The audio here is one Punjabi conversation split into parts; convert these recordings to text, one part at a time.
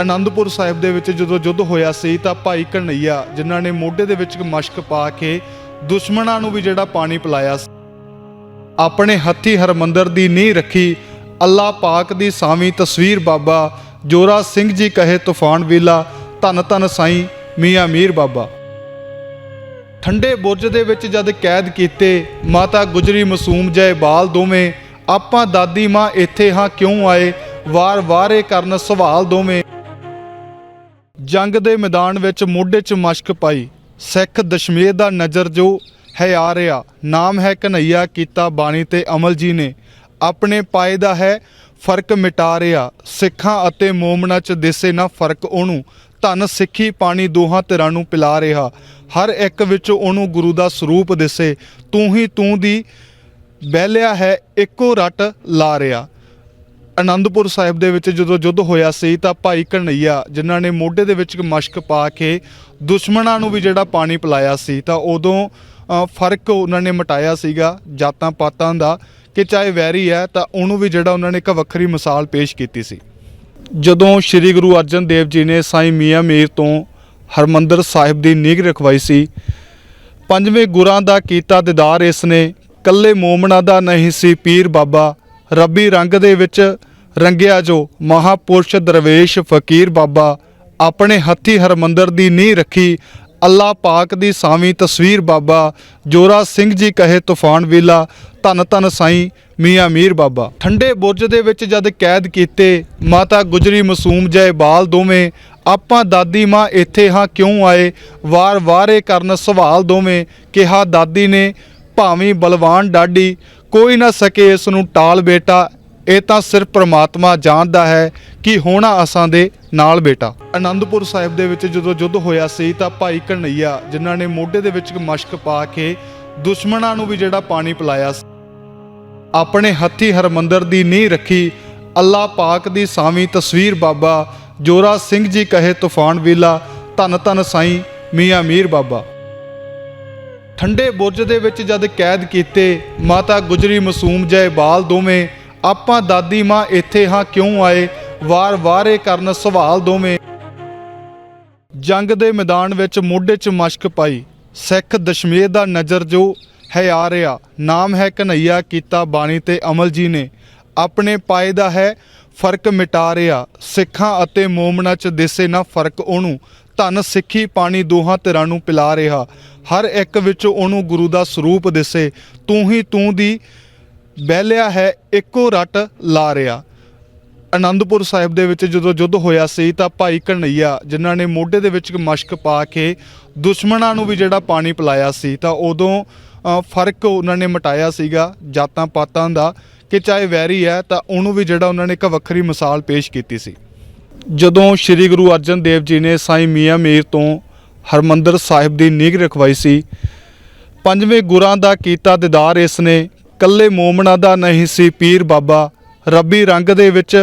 ਅਨੰਦਪੁਰ ਸਾਹਿਬ ਦੇ ਵਿੱਚ ਜਦੋਂ ਯੁੱਧ ਹੋਇਆ ਸੀ ਤਾਂ ਭਾਈ ਕਨਈਆ ਜਿਨ੍ਹਾਂ ਨੇ ਮੋਢੇ ਦੇ ਵਿੱਚ ਮਸ਼ਕ ਪਾ ਕੇ ਦੁਸ਼ਮਣਾਂ ਨੂੰ ਵੀ ਜਿਹੜਾ ਪਾਣੀ ਪਿਲਾਇਆ ਆਪਣੇ ਹੱਥੀ ਹਰਮੰਦਰ ਦੀ ਨੀਂਹ ਰੱਖੀ, ਅੱਲਾ ਪਾਕ ਦੀ ਸਾਵੀਂ ਤਸਵੀਰ ਬਾਬਾ ਜੋਰਾ ਸਿੰਘ ਜੀ ਕਹੇ ਤੂਫਾਨ ਵੇਲਾ, ਧੰਨ ਧੰਨ ਸਾਈਂ ਮੀਆਂ ਮੀਰ ਬਾਬਾ। ਠੰਡੇ ਬੁਰਜ ਦੇ ਵਿੱਚ ਜਦ ਕੈਦ ਕੀਤੇ, ਮਾਤਾ ਗੁਜਰੀ ਮਾਸੂਮ ਜੈ ਬਾਲ ਦੋਵੇਂ, ਆਪਾਂ ਦਾਦੀ ਮਾਂ ਇੱਥੇ ਹਾਂ ਕਿਉਂ ਆਏ ਵਾਰ ਵਾਰੇ ਕਰਨ ਸਵਾਲ ਦੋਵੇਂ। ਜੰਗ ਦੇ ਮੈਦਾਨ ਵਿੱਚ ਮੋਢੇ 'ਚ ਮਸ਼ਕ ਪਾਈ। ਸਿੱਖ ਦਸ਼ਮੇਰ ਦਾ ਨਜ਼ਰ ਜੋ ਹੈ ਆ ਰਿਹਾ, ਨਾਮ ਹੈ ਕਨਈਆ ਕੀਤਾ ਬਾਣੀ ਤੇ ਅਮਲ ਜੀ ਨੇ। ਆਪਣੇ ਪਾਏ ਦਾ ਹੈ ਫ਼ਰਕ ਮਿਟਾ ਰਿਹਾ, ਸਿੱਖਾਂ ਅਤੇ ਮੋਮਨਾ 'ਚ ਦਿਸੇ ਨਾ ਫ਼ਰਕ ਉਹਨੂੰ। ਧਨ ਸਿੱਖੀ ਪਾਣੀ ਦੋਹਾਂ ਧਿਰਾਂ ਨੂੰ ਪਿਲਾ ਰਿਹਾ, ਹਰ ਇੱਕ ਵਿੱਚ ਉਹਨੂੰ ਗੁਰੂ ਦਾ ਸਰੂਪ ਦਿਸੇ। ਤੂੰ ਹੀ ਤੂੰ ਦੀ ਬਹਿਲਿਆ ਹੈ, ਇੱਕੋ ਰੱਟ ਲਾ ਰਿਹਾ। ਅਨੰਦਪੁਰ ਸਾਹਿਬ ਦੇ ਵਿੱਚ ਜਦੋਂ ਯੁੱਧ ਹੋਇਆ ਸੀ ਤਾਂ ਭਾਈ ਕਨਈਆ ਜਿਨ੍ਹਾਂ ਨੇ ਮੋਢੇ ਦੇ ਵਿੱਚ ਮਸ਼ਕ ਪਾ ਕੇ ਦੁਸ਼ਮਣਾਂ ਨੂੰ ਵੀ ਜਿਹੜਾ ਪਾਣੀ ਪਿਲਾਇਆ ਸੀ, ਤਾਂ ਉਦੋਂ ਫ਼ਰਕ ਉਹਨਾਂ ਨੇ ਮਟਾਇਆ ਸੀਗਾ, ਜਾਤਾਂ ਪਾਤਾਂ ਦਾ, ਕਿ ਚਾਹੇ ਵੈਰੀ ਹੈ, ਤਾਂ ਉਹਨੂੰ ਵੀ ਜਿਹੜਾ ਉਹਨਾਂ ਨੇ ਇੱਕ ਵੱਖਰੀ ਮਿਸਾਲ ਪੇਸ਼ ਕੀਤੀ ਸੀ। ਜਦੋਂ ਸ੍ਰੀ ਗੁਰੂ ਅਰਜਨ ਦੇਵ ਜੀ ਨੇ ਸਾਈਂ ਮੀਆਂ ਮੀਰ ਤੋਂ ਹਰਮੰਦਰ ਸਾਹਿਬ ਦੀ ਨੀਂਹ ਰਖਵਾਈ ਸੀ, ਪੰਜਵੇਂ ਗੁਰਾਂ ਦਾ ਕੀਤਾ ਦੀਦਾਰ ਇਸ ਨੇ, ਕੱਲੇ ਮੋਮਣਾ ਦਾ ਨਹੀਂ ਸੀ ਪੀਰ ਬਾਬਾ, ਰੱਬੀ ਰੰਗ ਦੇ ਵਿੱਚ ਰੰਗਿਆ ਜੋ ਮਹਾਪੁਰਸ਼ ਦਰਵੇਸ਼ ਫਕੀਰ ਬਾਬਾ ਆਪਣੇ ਹੱਥੀ ਹਰਮੰਦਰ ਦੀ ਨੀਂਹ ਰੱਖੀ, ਅੱਲਾ ਪਾਕ ਦੀ ਸਾਵੀਂ ਤਸਵੀਰ ਬਾਬਾ, ਜੋਰਾ ਸਿੰਘ ਜੀ ਕਹੇ ਤੂਫਾਨ ਵੇਲਾ, ਧੰਨ ਧੰਨ ਸਾਈਂ ਮੀਆਂ ਮੀਰ ਬਾਬਾ। ਠੰਡੇ ਬੁਰਜ ਦੇ ਵਿੱਚ ਜਦ ਕੈਦ ਕੀਤੇ, ਮਾਤਾ ਗੁਜਰੀ ਮਾਸੂਮ ਜੈ ਬਾਲ ਦੋਵੇਂ, ਆਪਾਂ ਦਾਦੀ ਮਾਂ ਇੱਥੇ ਹਾਂ ਕਿਉਂ ਆਏ? ਵਾਰ ਵਾਰੇ ਕਰਨ ਸਵਾਲ ਦੋਵੇਂ, ਕਿਹਾ ਦਾਦੀ ਨੇ, ਭਾਵੇਂ ਬਲਵਾਨ ਡਾਡੀ ਕੋਈ ਨਾ ਸਕੇ ਇਸ ਨੂੰ ਟਾਲ ਬੇਟਾ ਇਹ ਤਾਂ ਸਿਰਫ ਪ੍ਰਮਾਤਮਾ ਜਾਣਦਾ ਹੈ ਕਿ ਹੋਣਾ ਅਸਾਂ ਦੇ ਨਾਲ ਬੇਟਾ। ਆਨੰਦਪੁਰ ਸਾਹਿਬ ਦੇ ਵਿੱਚ ਜਦੋਂ ਯੁੱਧ ਹੋਇਆ ਸੀ ਤਾਂ ਭਾਈ ਕਨਈਆ ਜਿਨ੍ਹਾਂ ਨੇ ਮੋਢੇ ਦੇ ਵਿੱਚ ਮਸ਼ਕ ਪਾ ਕੇ ਦੁਸ਼ਮਣਾਂ ਨੂੰ ਵੀ ਜਿਹੜਾ ਪਾਣੀ ਪਿਲਾਇਆ ਸੀ, ਆਪਣੇ ਹੱਥੀ ਹਰਮੰਦਰ ਦੀ ਨੀਂਹ ਰੱਖੀ ਅੱਲਾ ਪਾਕ ਦੀ ਸਾਵੀਂ ਤਸਵੀਰ ਬਾਬਾ ਜੋਰਾ ਸਿੰਘ ਜੀ ਕਹੇ ਤੂਫਾਨ ਵੇਲਾ, ਧੰਨ ਧੰਨ ਸਾਈਂ ਮੀਆਂ ਮੀਰ ਬਾਬਾ। ਠੰਡੇ ਬੁਰਜ ਦੇ ਵਿੱਚ ਜਦ ਕੈਦ ਕੀਤੇ, ਮਾਤਾ ਗੁਜਰੀ ਮਾਸੂਮ ਜੈ ਬਾਲ ਦੋਵੇਂ ਆਪਾਂ ਦਾਦੀ ਮਾਂ ਇੱਥੇ ਹਾਂ ਕਿਉਂ ਆਏ? ਵਾਰ ਵਾਰ ਇਹ ਕਰਨ ਸਵਾਲ ਦੋਵੇਂ। ਜੰਗ ਦੇ ਮੈਦਾਨ ਵਿੱਚ ਮੋਢੇ 'ਚ ਮਸ਼ਕ ਪਾਈ। ਸਿੱਖ ਦਸ਼ਮੇਰ ਦਾ ਨਜ਼ਰ ਜੋ ਹੈ ਆ ਰਿਹਾ, ਨਾਮ ਹੈ ਕਨਈਆ ਕੀਤਾ ਬਾਣੀ ਤੇ ਅਮਲ ਜੀ ਨੇ। ਆਪਣੇ ਪਾਏ ਦਾ ਹੈ ਫ਼ਰਕ ਮਿਟਾ ਰਿਹਾ, ਸਿੱਖਾਂ ਅਤੇ ਮੋਮਨਾ 'ਚ ਦਿਸੇ ਨਾ ਫ਼ਰਕ ਉਹਨੂੰ। ਧਨ, ਸਿੱਖੀ, ਪਾਣੀ ਦੋਹਾਂ ਧਿਰਾਂ ਨੂੰ ਪਿਲਾ ਰਿਹਾ। ਹਰ ਇੱਕ ਵਿੱਚ ਉਹਨੂੰ ਗੁਰੂ ਦਾ ਸਰੂਪ ਦਿਸੇ। ਤੂੰ ਹੀ ਤੂੰ ਦੀ ਬਹਿਲਿਆ ਹੈ, ਇੱਕੋ ਰੱਟ ਲਾ ਰਿਹਾ ਆਨੰਦਪੁਰ ਸਾਹਿਬ ਦੇ ਵਿੱਚ ਜਦੋਂ ਯੁੱਧ ਹੋਇਆ ਸੀ ਤਾਂ ਭਾਈ ਕਨਈਆ ਜਿਨ੍ਹਾਂ ਨੇ ਮੋਢੇ ਦੇ ਵਿੱਚ ਮਸ਼ਕ ਪਾ ਕੇ ਦੁਸ਼ਮਣਾਂ ਨੂੰ ਵੀ ਜਿਹੜਾ ਪਾਣੀ ਪਿਲਾਇਆ ਸੀ, ਤਾਂ ਉਦੋਂ ਫ਼ਰਕ ਉਹਨਾਂ ਨੇ ਮਟਾਇਆ ਸੀਗਾ, ਜਾਤਾਂ ਪਾਤਾਂ ਦਾ, ਕਿ ਚਾਹੇ ਵੈਰੀ ਹੈ, ਤਾਂ ਉਹਨੂੰ ਵੀ ਜਿਹੜਾ ਉਹਨਾਂ ਨੇ ਇੱਕ ਵੱਖਰੀ ਮਿਸਾਲ ਪੇਸ਼ ਕੀਤੀ ਸੀ। ਜਦੋਂ ਸ੍ਰੀ ਗੁਰੂ ਅਰਜਨ ਦੇਵ ਜੀ ਨੇ ਸਾਈਂ ਮੀਆਂ ਮੀਰ ਤੋਂ ਹਰਮੰਦਰ ਸਾਹਿਬ ਦੀ ਨੀਂਹ ਰਖਵਾਈ ਸੀ, ਪੰਜਵੇਂ ਗੁਰਾਂ ਦਾ ਕੀਤਾ ਦੀਦਾਰ ਇਸ ਨੇ ਕੱਲੇ ਮੋਮਣਾ ਦਾ ਨਹੀਂ ਸੀ ਪੀਰ ਬਾਬਾ। ਰੱਬੀ ਰੰਗ ਦੇ ਵਿੱਚ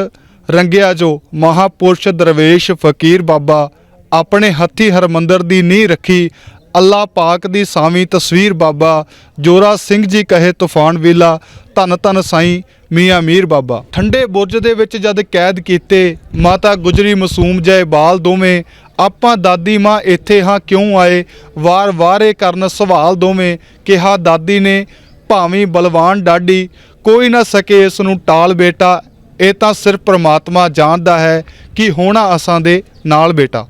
ਰੰਗਿਆ ਜੋ ਮਹਾਪੁਰਸ਼ ਦਰਵੇਸ਼ ਫਕੀਰ ਬਾਬਾ, ਆਪਣੇ ਹੱਥੀ ਹਰਮੰਦਰ ਦੀ ਨੀਂਹ ਰੱਖੀ ਅੱਲਾ ਪਾਕ ਦੀ ਸਾਵੀਂ ਤਸਵੀਰ ਬਾਬਾ, ਜੋਰਾ ਸਿੰਘ ਜੀ ਕਹੇ ਤੂਫਾਨ ਵੇਲਾ, ਧੰਨ ਧੰਨ ਸਾਈਂ ਮੀਆਂ ਮੀਰ ਬਾਬਾ। ਠੰਡੇ ਬੁਰਜ ਦੇ ਵਿੱਚ ਜਦ ਕੈਦ ਕੀਤੇ, ਮਾਤਾ ਗੁਜਰੀ ਮਾਸੂਮ ਜੈ ਬਾਲ ਦੋਵੇਂ, ਆਪਾਂ ਦਾਦੀ ਮਾਂ ਇੱਥੇ ਹਾਂ ਕਿਉਂ ਆਏ? ਵਾਰ ਵਾਰ ਇਹ ਕਰਨ ਸਵਾਲ ਦੋਵੇਂ, ਕਿਹਾ ਦਾਦੀ ਨੇ ਭਾਵੇਂ ਬਲਵਾਨ ਡਾਡੀ ਕੋਈ ਨਾ ਸਕੇ ਇਸ ਨੂੰ ਟਾਲ ਬੇਟਾ, ਇਹ ਤਾਂ ਸਿਰਫ ਪ੍ਰਮਾਤਮਾ ਜਾਣਦਾ ਹੈ ਕਿ ਹੋਣਾ ਅਸਾਂ ਦੇ ਨਾਲ ਬੇਟਾ।